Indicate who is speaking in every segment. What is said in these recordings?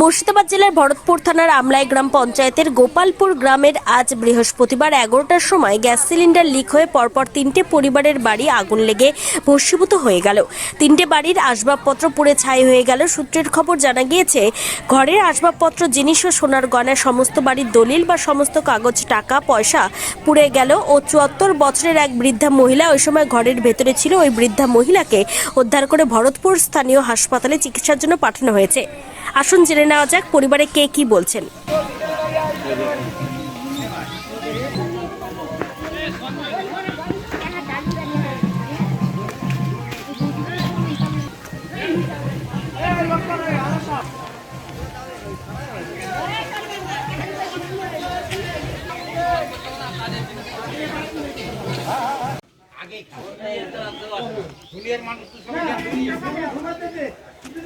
Speaker 1: মুর্শিদাবাদ জেলার ভরতপুর থানার আমলাই গ্রাম পঞ্চায়েতের গোপালপুর গ্রামের আজ বৃহস্পতিবার এগারোটার সময় গ্যাস সিলিন্ডার লিক হয়ে পরপর তিনটে পরিবারের বাড়ি আগুন লেগে ভস্মীভূত হয়ে গেল। তিনটে বাড়ির আসবাবপত্র পুড়ে ছাই হয়ে গেল। সূত্রের খবর জানা গিয়েছে, ঘরের আসবাবপত্র, জিনিস ও সোনার গয়না সমস্ত বাড়ির দলিল বা সমস্ত কাগজ, টাকা, পয়সা পুড়ে গেল ও চুয়াত্তর বছরের এক বৃদ্ধা মহিলা ওই সময় ঘরের ভেতরে ছিল। ওই বৃদ্ধা মহিলাকে উদ্ধার করে ভরতপুর স্থানীয় হাসপাতালে চিকিৎসার জন্য পাঠানো হয়েছে। আসুন জেনে নেওয়া যাক পরিবারে কে কি বলছেন।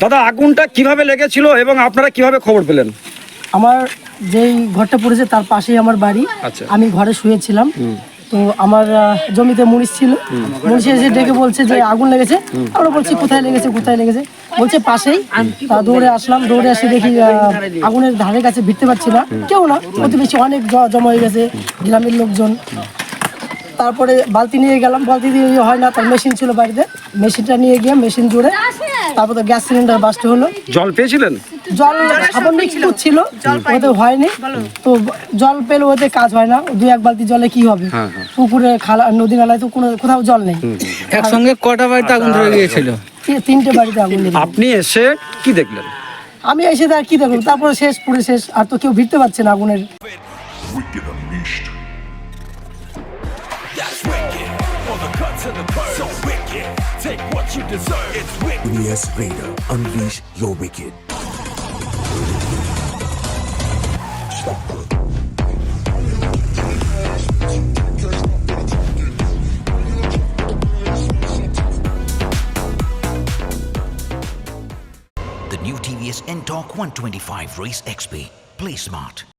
Speaker 2: দাদা আগুনটা কীভাবে লেগেছিল এবং আপনারা কীভাবে খবর পেলেন?
Speaker 3: আমার যেই ঘরটা পড়েছে তার পাশেই আমার বাড়ি।
Speaker 2: আচ্ছা।
Speaker 3: আমি ঘরে শুয়েছিলাম। তো আমার জমিতে মরিচ ছিল। মরিচে এসে ডেকে বলছে যে আগুন লেগেছে। আমরা বলছি কোথায় লেগেছে কোথায় লেগেছে? বলছে পাশেই। তা দৌড়ে আসলাম দৌড়ে এসে দেখি আহ, আগুনের ধারে কাছে ভিড়তে পারছি না। কেউ না। প্রতিবেশী অনেক জমা হয়ে গেছে। গ্রামের লোকজন। তারপরে বালতি নিয়ে গেলাম বালতি দিয়ে ইয়ে হয় না তার মেশিন ছিল বাড়িতে। মেশিনটা নিয়ে গিয়ে মেশিন জুড়ে তারপর তো গ্যাস সিলিন্ডার বাস্ট হলো।
Speaker 2: জল পেয়েছিলেন?
Speaker 3: জল সামান্য একটু ছিল ওতে হয়নি। তো জল পেলে ওতে কাজ হয় না দুই এক বালতি জলে কি হবে?
Speaker 2: হ্যাঁ,
Speaker 3: পুকুরে খালা নদী নালায় তো কোনো কোথাও জল নেই।
Speaker 4: একসঙ্গে কটা বাড়িতে আগুন ধরে গিয়েছিল?
Speaker 3: তিনটে বাড়িতে আগুন।
Speaker 2: আপনি এসে কি দেখলেন?
Speaker 3: আমি এসে আর কি দেখলাম তারপরে শেষ পুরে শেষ। আর তো কেউ ভিড়তে পারছে না আগুনের.
Speaker 5: That's wicked. All the cuts and the birds. So wicked. Take what you deserve. It's wicked.
Speaker 6: BDS Vader. Unleash your wicked.
Speaker 7: The new TVS N-Torque 125 Race XP. Play smart.